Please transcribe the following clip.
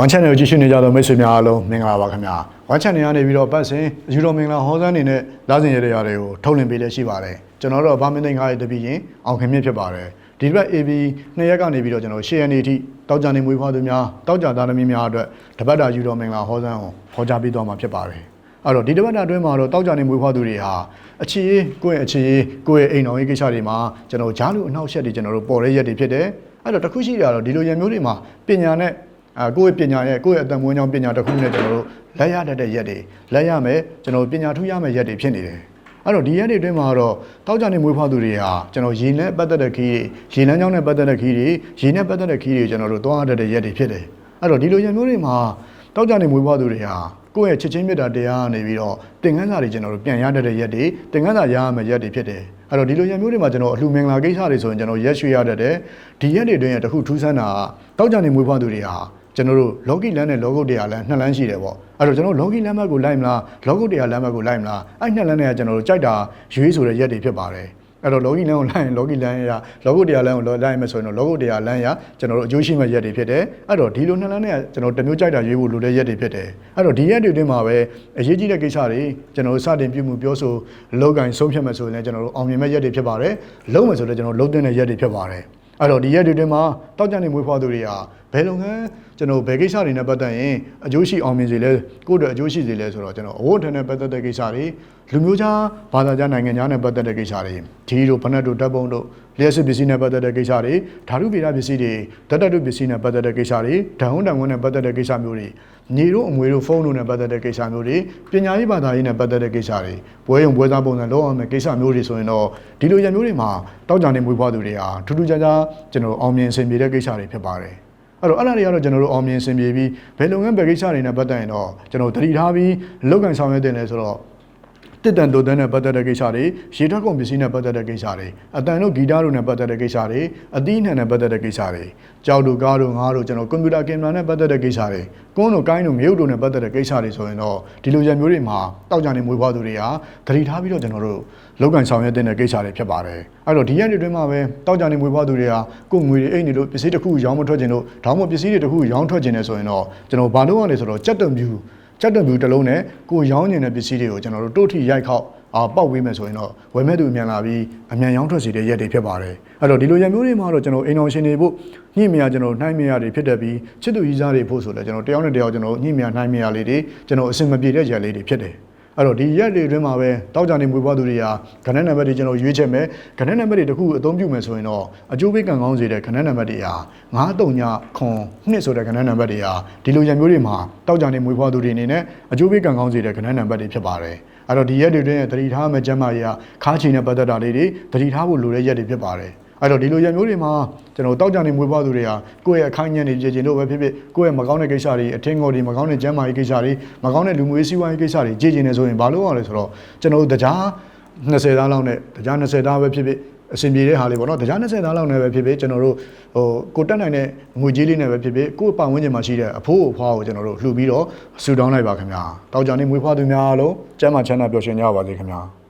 One Channel ကိုကြည့်ရှုနေကြသောမိတ်ဆွေများအားလုံးမင်္ဂလာပါခင်ဗျာ One Channel ကနေပြီးတော့ပတ်စဉ်ယူတော်မင်္ဂလာဟောစန်းနေနဲ့လာစဉ်ရတဲ့ຢာတွေကိုထုတ်လင်းပေးလက်ရှိပါတယ်ကျွန်တော်တို့ဗာမင်းသိန်းကားရဲ့တပည့်ရင်အောင်ခင်မြင့်ဖြစ်ပါတယ်ဒီဘက် AB နှစ်ရက်ကနေပြီးတော့ကျွန်တော်ရှေ့ရနေအထိတောက်ကြနေမွေးဖွားသူများတောက်ကြသားသမီးများအတွက်တပတ်တာယူတော်မင်္ဂလာဟောစန်းကိုဟောကြားပေးသွားမှာဖြစ်ပါတယ်အဲ့တော့ဒီတပတ်တာအတွင်းမှာတော့တောက်ကြနေမွေးဖွားသူတွေဟာအခြေရေးကိုယ့်ရဲ့အခြေရေးကိုယ့်ရဲ့အိမ်တော်ရေးကိစ္စတွေမှာကျွန်တော်ဂျားလူအနှောက်အယှက်တွေကျွန်တော်တို့ပေါ်တဲ့ရက်တွေဖြစ်တယ်အဲ့တော့တစ်ခုရှိတာတော့ဒီလိုရံမျိုးတွေမှာပညာနဲ့ အဲကိုယ့်ရဲ့ပညာရဲ့ကိုယ့်ရဲ့အတန်မွေးကြောင်းပညာတစ်ခုနဲ့ကျွန်တော်တို့လက်ရတတ်တဲ့ရက်တွေလက်ရမယ်ကျွန်တော်တို့ပညာထူးရမယ်ရက်တွေဖြစ်နေတယ်အဲ့တော့ဒီရက်တွေအတွင်းမှာတော့တောက်ကြနေမွေးဖွားသူတွေဟာကျွန်တော်ရေနဲ့ပတ်သက်တဲ့ခီးတွေရေနမ်းကြောင်းနဲ့ပတ်သက်တဲ့ခီးတွေရေနဲ့ပတ်သက်တဲ့ခီးတွေကျွန်တော်တို့သွားရတတ်တဲ့ရက်တွေဖြစ်တယ်အဲ့တော့ဒီလိုရက်မျိုးတွေမှာတောက်ကြနေမွေးဖွားသူတွေဟာကိုယ့်ရဲ့ချစ်ချင်းမြတ်တာတရားကနေပြီးတော့သင်ခန်းစာတွေကျွန်တော်တို့ပြန်ရတတ်တဲ့ရက်တွေသင်ခန်းစာရရမယ်ရက်တွေဖြစ်တယ်အဲ့တော့ဒီလိုရက်မျိုးတွေမှာကျွန်တော်အလှူမင်္ဂလာကိစ္စတွေဆိုရင်ကျွန်တော်ရက်ရွှေရတတ်တယ်ဒီရက်တွေအတွင်းရတခုထူးဆန်းတာကတောက်ကြနေမွေးဖွားသူတွေဟာ ကျွန်တော်တို့ logic လမ်းနဲ့ logo တရားလမ်းနှစ်လမ်းရှိတယ်ပေါ့အဲ့တော့ကျွန်တော် logic လမ်းဘက်ကိုလိုက်မလား logo တရားလမ်းဘက်ကိုလိုက်မလားအဲ့နှစ်လမ်းနဲ့ကကျွန်တော်တို့ကြိုက်တာရွေးဆိုတဲ့ရက်တွေဖြစ်ပါတယ်အဲ့တော့ logic လမ်းကိုလိုက်ရင် logic လမ်းရ logo တရားလမ်းကိုလိုက်မယ်ဆိုရင်တော့ logo တရားလမ်းရကျွန်တော်တို့အကျိုးရှိမဲ့ရက်တွေဖြစ်တယ်အဲ့တော့ဒီလိုနှစ်လမ်းနဲ့ကကျွန်တော်တစ်မျိုးကြိုက်တာရွေးဖို့လိုတဲ့ရက်တွေဖြစ်တယ်အဲ့တော့ဒီရက်တွေအတွင်းမှာပဲအရေးကြီးတဲ့ကိစ္စတွေကျွန်တော်တို့စတင်ပြုမှုပြောဆိုလောက်ကင်ဆုံးဖြတ်မယ်ဆိုရင်လည်းကျွန်တော်တို့အောင်မြင်မဲ့ရက်တွေဖြစ်ပါတယ်လုံးမယ်ဆိုလည်းကျွန်တော်လုံးသွင်းတဲ့ရက်တွေဖြစ်ပါတယ်အဲ့တော့ဒီရက်တွေအတွင်းမှာတောက်ကြနေမွေးဖွားသူတွေဟာ ဘယ်လုပ်ငန်းကျွန်တော်ဘယ်ကိစ္စတွေနဲ့ပတ်သက်ရင်အကျိုးရှိအောင်မြင်စေလဲကိုယ့်အတွက်အကျိုးရှိစေလဲဆိုတော့ကျွန်တော်အဝတ်ထည်နဲ့ပတ်သက်တဲ့ကိစ္စတွေလူမျိုးခြားဘာသာခြားနိုင်ငံခြားနဲ့ပတ်သက်တဲ့ကိစ္စတွေဒီတို့ဖနက်တို့တပ်ပုံတို့လျှက်စစ်ပစ္စည်းနဲ့ပတ်သက်တဲ့ကိစ္စတွေဓာတုဗေဒပစ္စည်းတွေဓာတ်တုပစ္စည်းနဲ့ပတ်သက်တဲ့ကိစ္စတွေဓာတ်ဟုံးတန်ခွန်းနဲ့ပတ်သက်တဲ့ကိစ္စမျိုးတွေညီတို့အမွေတို့ဖုန်းတို့နဲ့ပတ်သက်တဲ့ကိစ္စမျိုးတွေပညာရေးဘာသာရေးနဲ့ပတ်သက်တဲ့ကိစ္စတွေပွဲရုံပွဲစားပုံစံလောက်အောင်မဲ့ကိစ္စမျိုးတွေဆိုရင်တော့ဒီလိုရမျိုးတွေမှာတောက်ကြနေမွေးဖွားသူတွေဟာထူးထူးခြားခြားကျွန်တော်အောင်မြင်ဆင်ပြေတဲ့ကိစ္စတွေဖြစ်ပါတယ် အဲ့တော့အဲ့ဒါတွေကတော့ကျွန်တော်တို့အောင်မြင်ဆင်ပြေပြီးဘယ်လုပ်ငန်းဘယ်ကိစ္စတွေနဲ့ပတ်သက်ရင်တော့ကျွန်တော်တတိထားပြီးလောက်ကန်ဆောင်ရွက်တင်လဲဆိုတော့ တစ်တန်တိုတန်းနဲ့ပတ်သက်တဲ့ကိစ္စတွေရေထွက်ကုန်ပစ္စည်းနဲ့ပတ်သက်တဲ့ကိစ္စတွေအတန်တို့ဂီတတို့နဲ့ပတ်သက်တဲ့ကိစ္စတွေအသီးနှံနဲ့ပတ်သက်တဲ့ကိစ္စတွေကြောက်တို့ကားတို့ငါးတို့ကျွန်တော်ကွန်ပျူတာကင်မရာနဲ့ပတ်သက်တဲ့ကိစ္စတွေကွန်းတို့ကိုင်းတို့မြုပ်တို့နဲ့ပတ်သက်တဲ့ကိစ္စတွေဆိုရင်တော့ဒီလိုရံမျိုးတွေမှာတောက်ကြနေမွေးဖွားသူတွေဟာဂရီထားပြီးတော့ကျွန်တော်တို့လောက်ကန်ဆောင်ရွက်တဲ့ကိစ္စတွေဖြစ်ပါတယ်အဲ့တော့ဒီရက်တွေတွင်းမှာပဲတောက်ကြနေမွေးဖွားသူတွေကကိုယ်ငွေတွေအိတ်နေလို့ပစ္စည်းတစ်ခုရောင်းမထွက်ခြင်းလို့ဒါမှမဟုတ်ပစ္စည်းတွေတစ်ခုရောင်းထွက်ခြင်းနဲ့ဆိုရင်တော့ကျွန်တော်ဘာလို့ရလဲဆိုတော့ကြက်တံပြူ ချက်တံပြူတစ်လုံးနဲ့ကိုရောင်းနေတဲ့ပစ္စည်းတွေကိုကျွန်တော်တို့တို့ထိရိုက်ခောက်အာပောက်ဝေးမယ်ဆိုရင်တော့ဝယ်မဲ့သူအမြန်လာပြီးအမြန်ရောင်းထွက်စီတဲ့ရက်တွေဖြစ်ပါတယ်အဲ့တော့ဒီလိုရက်မျိုးတွေမှာတော့ကျွန်တော်အိမ်အောင်ရှင်တွေဖို့ညှိမရကျွန်တော်နှိုင်းမရတွေဖြစ်တတ်ပြီးချစ်သူကြီးစားတွေဖို့ဆိုလဲကျွန်တော်တယောက်နဲ့တယောက်ကျွန်တော်ညှိမရနှိုင်းမရလေးတွေကျွန်တော်အဆင်မပြေတဲ့ရက်လေးတွေဖြစ်တယ် အဲ့တော့ဒီရက်တွေအတွင်းမှာပဲတောက်ကြနေမွေးဖွားသူတွေဟာခဏနံပါတ်တွေကျွန်တော်ရွေးချက်မယ်ခဏနံပါတ်တွေတစ်ခုအသုံးပြုမယ်ဆိုရင်တော့အကျိုးပေးကံကောင်းစေတဲ့ခဏနံပါတ်တွေဟာ939ခွန်နှစ်ဆိုတဲ့ခဏနံပါတ်တွေဟာဒီလိုရက်မျိုးတွေမှာတောက်ကြနေမွေးဖွားသူတွေအနေနဲ့အကျိုးပေးကံကောင်းစေတဲ့ခဏနံပါတ်တွေဖြစ်ပါတယ်အဲ့တော့ဒီရက်တွေတွင်သတိထားမယ့်ကျမ်းမာရေးကခါးချီနဲ့ပတ်သက်တာလေးတွေသတိထားဖို့လိုတဲ့ရက်တွေဖြစ်ပါတယ် အဲ့တော့ဒီလိုရက်မျိုးတွေမှာကျွန်တော်တောက်ကြနေမွေးဖွားသူတွေဟာကိုယ့်ရဲ့အခိုင်အညံ့နေကြခြင်းလို့ပဲဖြစ်ဖြစ်ကိုယ့်ရဲ့မကောင်းတဲ့ကိစ္စတွေအထင်ငေါ်တွေမကောင်းတဲ့ကျမ်းမာရေးကိစ္စတွေမကောင်းတဲ့လူမျိုးရေးစီးပွားရေးကိစ္စတွေကြည်ကျင်နေဆိုရင်ဘာလို့ရလဲဆိုတော့ကျွန်တော်တို့တရား20သားလောက်နဲ့တရား20သားပဲဖြစ်ဖြစ်အဆင်ပြေတဲ့ဟာလေးပေါ့နော်တရား20သားလောက်နဲ့ပဲဖြစ်ဖြစ်ကျွန်တော်တို့ဟိုကိုတက်နိုင်တဲ့ငွေကြေးလေးနဲ့ပဲဖြစ်ဖြစ်ကိုယ့်ပတ်ဝန်းကျင်မှာရှိတဲ့အဖိုးအဖွားကိုကျွန်တော်တို့လှူပြီးတော့ဆူတောင်းလိုက်ပါခင်ဗျာတောက်ကြနေမွေးဖွားသူများအားလုံးကျမ်းမာချမ်းသာပျော်ရွှင်ကြပါစေခင်ဗျာ